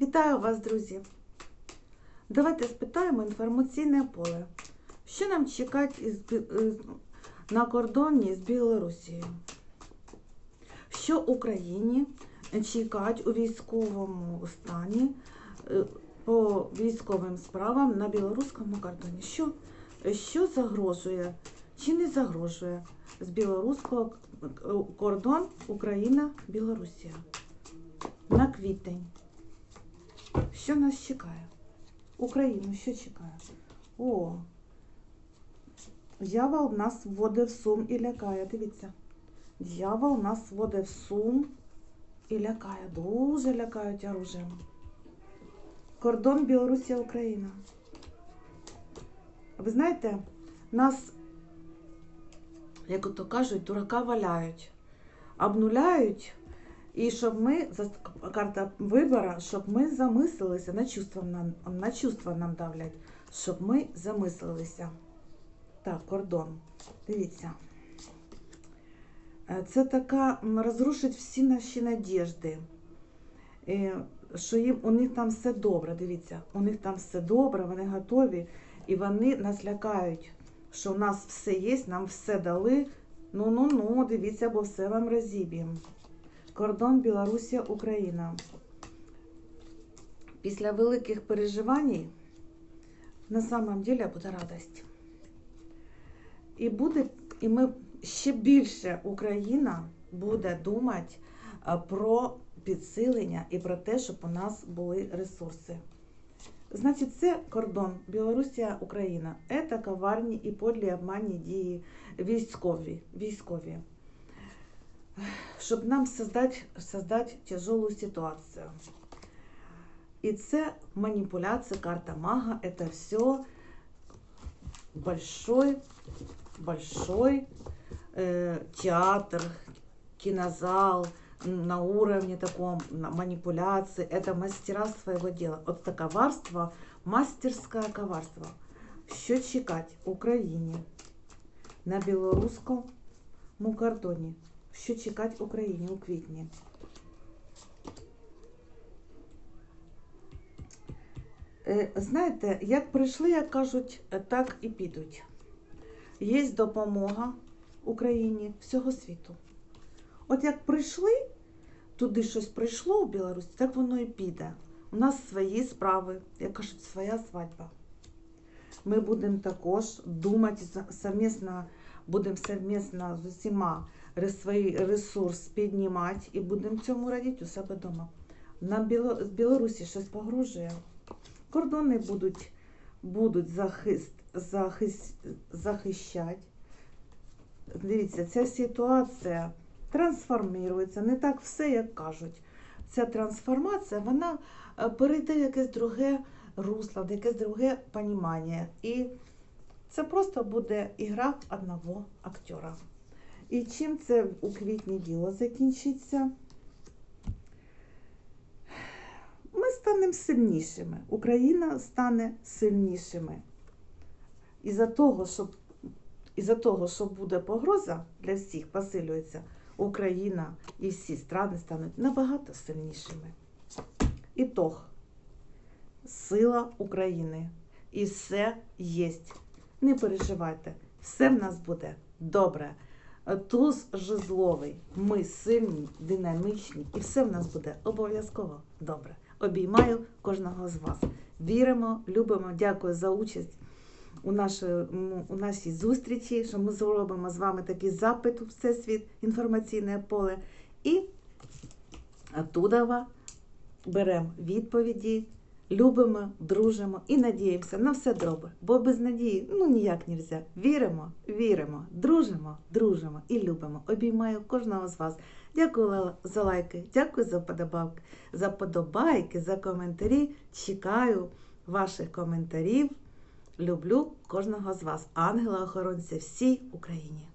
Вітаю вас, друзі! Давайте спитаємо інформаційне поле. Що нам чекати на кордоні з Білорусією? Що Україні чекати у військовому стані е, по військовим справам на білоруському кордоні? Що, що загрожує чи не загрожує з білоруського к- кордон Україна-Білорусія на квітень? Що нас чекає? Україну що чекає? О, дьявол нас вводить в сум і лякає. Дивіться. Дьявол нас вводить в сум і лякає. Дуже лякають оружием. Кордон Білорусія Україна. Ви знаєте, нас, як то кажуть, дурака валяють, обнуляють. І щоб ми, за карта вибора, щоб ми замислилися, на чувства нам, на чувства нам давлять, щоб ми замислилися. Так, кордон. Дивіться. Е, Це така розрушить всі наші надіжди. Е, Що їм у них там все добре. Дивіться, у них там все добре, вони готові, і вони нас лякають, що у нас все є, нам все дали. Ну ну ну, дивіться, бо все вам розіб'ємо. Кордон Білорусія, Україна. Після великих переживань на самом деле буде радость. І буде, і ми ще більше Україна буде думати про підсилення і про те, щоб у нас були ресурси. Значить, це кордон Білорусія, Україна. Це коварні і подлі обманні дії військові. військові щоб нам создать, создать тяжелую ситуацию. И це манипуляция, карта мага, это все большой, большой э, театр, кинозал на уровне таком на манипуляции. Это мастера своего дела. Вот это коварство, мастерское коварство. Що чекать Україні на білоруському кордоні? Що чекати Україні у квітні. Е, Знаєте, як прийшли, як кажуть, так і підуть. Є допомога Україні всього світу. От як прийшли, туди щось прийшло у Білорусі, так воно і піде. У нас свої справи, як кажуть, своя свадьба. Ми будемо також думати совмісно, будемо совмісно з усіма свій ресурс піднімати і будемо цьому радіти у себе вдома. Нам з Білорусі щось погрожує. Кордони будуть, будуть захист, захист, захищати. Дивіться, ця ситуація трансформується. Не так все, як кажуть. Ця трансформація, вона е, перейде в якесь друге русло, в якесь друге понімання. Це просто буде ігра одного актера. І чим це у квітні діло закінчиться? Ми станемо сильнішими. Україна стане сильнішими. Із-за того, що, із-за того, що буде погроза для всіх, посилюється, Україна і всі страни стануть набагато сильнішими. Ітог. Сила України. І все єсть. Не переживайте, все в нас буде добре. Туз жезловий. Ми сильні, динамічні, і все в нас буде обов'язково добре. Обіймаю кожного з вас. Віримо, любимо, дякую за участь у, нашому, у нашій зустрічі, що ми зробимо з вами такий запит у Всесвіт, інформаційне поле. І оттуда беремо відповіді, любимо, дружимо і надіємося на все добре. Бо без надії ну ніяк не можна. Віримо, віримо, дружимо, дружимо і любимо. Обіймаю кожного з вас. Дякую за лайки, дякую за подобайки, за подобайки, за коментарі. Чекаю ваших коментарів. Люблю кожного з вас, ангела-охоронця всій Україні.